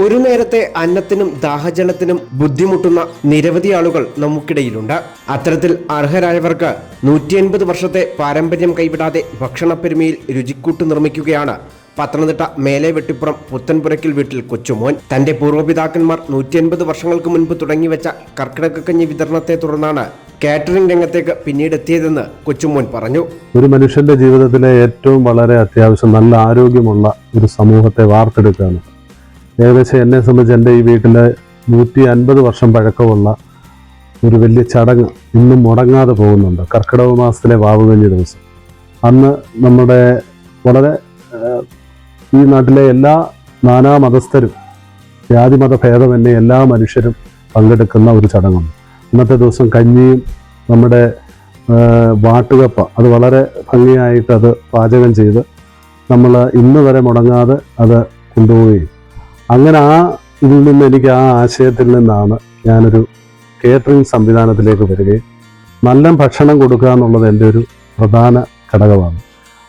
ഒരു നേരത്തെ അന്നത്തിനും ദാഹജലത്തിനും ബുദ്ധിമുട്ടുന്ന നിരവധി ആളുകൾ നമുക്കിടയിലുണ്ട്. അത്തരത്തിൽ അർഹരായവർക്ക് നൂറ്റി അൻപത് വർഷത്തെ പാരമ്പര്യം കൈവിടാതെ ഭക്ഷണപ്പെരുമയിൽ രുചിക്കൂട്ട് നിർമ്മിക്കുകയാണ് പത്തനംതിട്ട മേലെ വെട്ടിപ്പുറം പുത്തൻപുരയ്ക്കൽ വീട്ടിൽ കൊച്ചുമോൻ. തന്റെ പൂർവപിതാക്കന്മാർ നൂറ്റി അൻപത് വർഷങ്ങൾക്ക് മുൻപ് തുടങ്ങിവെച്ച കർക്കിടകക്കഞ്ഞി വിതരണത്തെ തുടർന്നാണ് കാറ്ററിംഗ് രംഗത്തേക്ക് പിന്നീട് എത്തിയതെന്ന് കൊച്ചുമോൻ പറഞ്ഞു. ഒരു മനുഷ്യന്റെ ജീവിതത്തിലെ ഏറ്റവും വളരെ അത്യാവശ്യം നല്ല ആരോഗ്യമുള്ള ഒരു സമൂഹത്തെ വാർത്തെടുക്കുകയാണ്. ഏകദേശം എന്നെ സംബന്ധിച്ച് എന്റെ ഈ വീട്ടിൽ നൂറ്റി അൻപത് വർഷം പഴക്കമുള്ള ഒരു വലിയ ചടങ്ങ് ഇന്നും മുടങ്ങാതെ പോകുന്നുണ്ട്. കർക്കിടക മാസത്തിലെ വാവുകഞ്ഞി ദിവസം. അന്ന് നമ്മുടെ വളരെ ഈ നാട്ടിലെ എല്ലാ നാനാ മതസ്ഥരും ജാതിമത ഭേദമന്യേ എല്ലാ മനുഷ്യരും പങ്കെടുക്കുന്ന ഒരു ചടങ്ങുണ്ട് ഇന്നത്തെ ദിവസം കഞ്ഞിയും നമ്മുടെ വാട്ടുകപ്പ അത് വളരെ ഭംഗിയായിട്ട് അത് പാചകം ചെയ്ത് നമ്മൾ ഇന്ന് വരെ മുടങ്ങാതെ അത് കൊണ്ടുപോവുകയും അങ്ങനെ ആ ഇതിൽ നിന്ന് എനിക്ക് ആ ആശയത്തിൽ നിന്നാണ് ഞാനൊരു കേറ്ററിംഗ് സംവിധാനത്തിലേക്ക് വരികയും നല്ല ഭക്ഷണം കൊടുക്കുക എന്നുള്ളത് എന്റെ ഒരു പ്രധാന ഘടകമാണ്.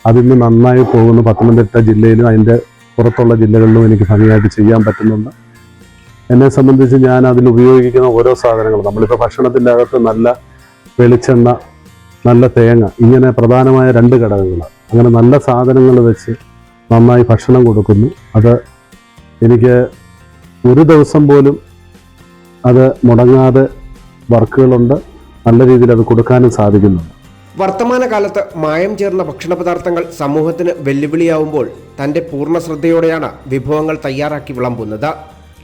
അതിന് നന്നായി പോകുന്നു പത്തനംതിട്ട ജില്ലയിലും അതിന്റെ പുറത്തുള്ള ജില്ലകളിലും എനിക്ക് ഭംഗിയായിട്ട് ചെയ്യാൻ പറ്റുന്നുണ്ട്. എന്നെ സംബന്ധിച്ച് ഞാൻ അതിൽ ഉപയോഗിക്കുന്ന ഓരോ സാധനങ്ങളും നമ്മളിപ്പോൾ ഭക്ഷണത്തിന്റെ അകത്ത് നല്ല വെളിച്ചെണ്ണ നല്ല തേങ്ങ ഇങ്ങനെ പ്രധാനമായ രണ്ട് ഘടകങ്ങൾ അങ്ങനെ നല്ല സാധനങ്ങൾ വെച്ച് നന്നായി ഭക്ഷണം കൊടുക്കുന്നു. അത് എനിക്ക് ഒരു ദിവസം പോലും അത് മുടങ്ങാതെ വർക്കുകളുണ്ട്. നല്ല രീതിയിൽ അത് കൊടുക്കാനും സാധിക്കുന്നുണ്ട്. വർത്തമാനകാലത്ത് മായം ചേർന്ന ഭക്ഷണ പദാർത്ഥങ്ങൾ സമൂഹത്തിന് വെല്ലുവിളിയാവുമ്പോൾ തന്റെ പൂർണ ശ്രദ്ധയോടെയാണ് വിഭവങ്ങൾ തയ്യാറാക്കി വിളമ്പുന്നത്.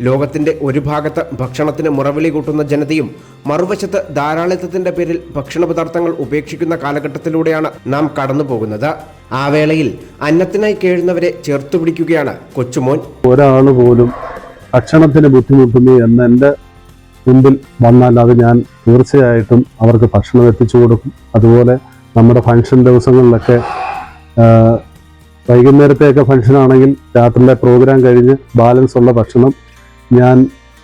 ലോകത്തിന്റെ ഒരു ഭാഗത്ത് ഭക്ഷണത്തിന് മുറവിളി കൂട്ടുന്ന ജനതയും മറുവശത്ത് ധാരാളിത്തത്തിന്റെ പേരിൽ ഭക്ഷണ പദാർത്ഥങ്ങൾ ഉപേക്ഷിക്കുന്ന കാലഘട്ടത്തിലൂടെയാണ് നാം കടന്നുപോകുന്നത്. ആ വേളയിൽ അന്നത്തിനായി കേഴുന്നവരെ ചേർത്തു പിടിക്കുകയാണ് കൊച്ചുമോൻ. ഒരാൾ പോലും ഭക്ഷണത്തിന് ബുദ്ധിമുട്ടുന്നു എന്ന് എന്റെ മുമ്പിൽ വന്നാൽ അത് ഞാൻ തീർച്ചയായിട്ടും അവർക്ക് ഭക്ഷണം എത്തിച്ചു കൊടുക്കും. അതുപോലെ നമ്മുടെ ഫംഗ്ഷൻ ദിവസങ്ങളിലൊക്കെ വൈകുന്നേരത്തെയൊക്കെ ഫംഗ്ഷൻ ആണെങ്കിൽ രാത്രിയിലെ പ്രോഗ്രാം കഴിഞ്ഞ് ബാലൻസ് ഉള്ള ഭക്ഷണം ഞാൻ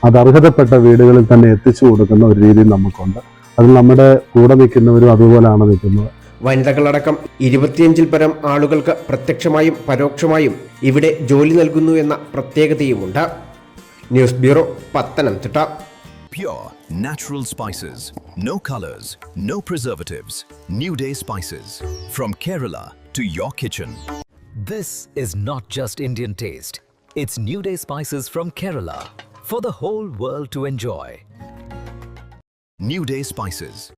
അത് അർഹതപ്പെട്ട വീടുകളിൽ തന്നെ എത്തിച്ചു കൊടുക്കുന്ന ഒരു രീതി നമുക്കുണ്ട് അതിൽ നമ്മുടെ കൂടെ നിൽക്കുന്നവരും അതുപോലെയാണ് നിൽക്കുന്നത് വനിതകളടക്കം ഇരുപത്തിയഞ്ചിൽ പരം ആളുകൾക്ക് പ്രത്യക്ഷമായും പരോക്ഷമായും ഇവിടെ ജോലി നൽകുന്നു എന്ന പ്രത്യേകതയുമുണ്ട് news bureau Pathanamthitta Pure natural spices, no colors, no preservatives. New Day spices from Kerala to your kitchen. This is not just Indian taste. It's New Day spices from Kerala for the whole world to enjoy. New Day spices.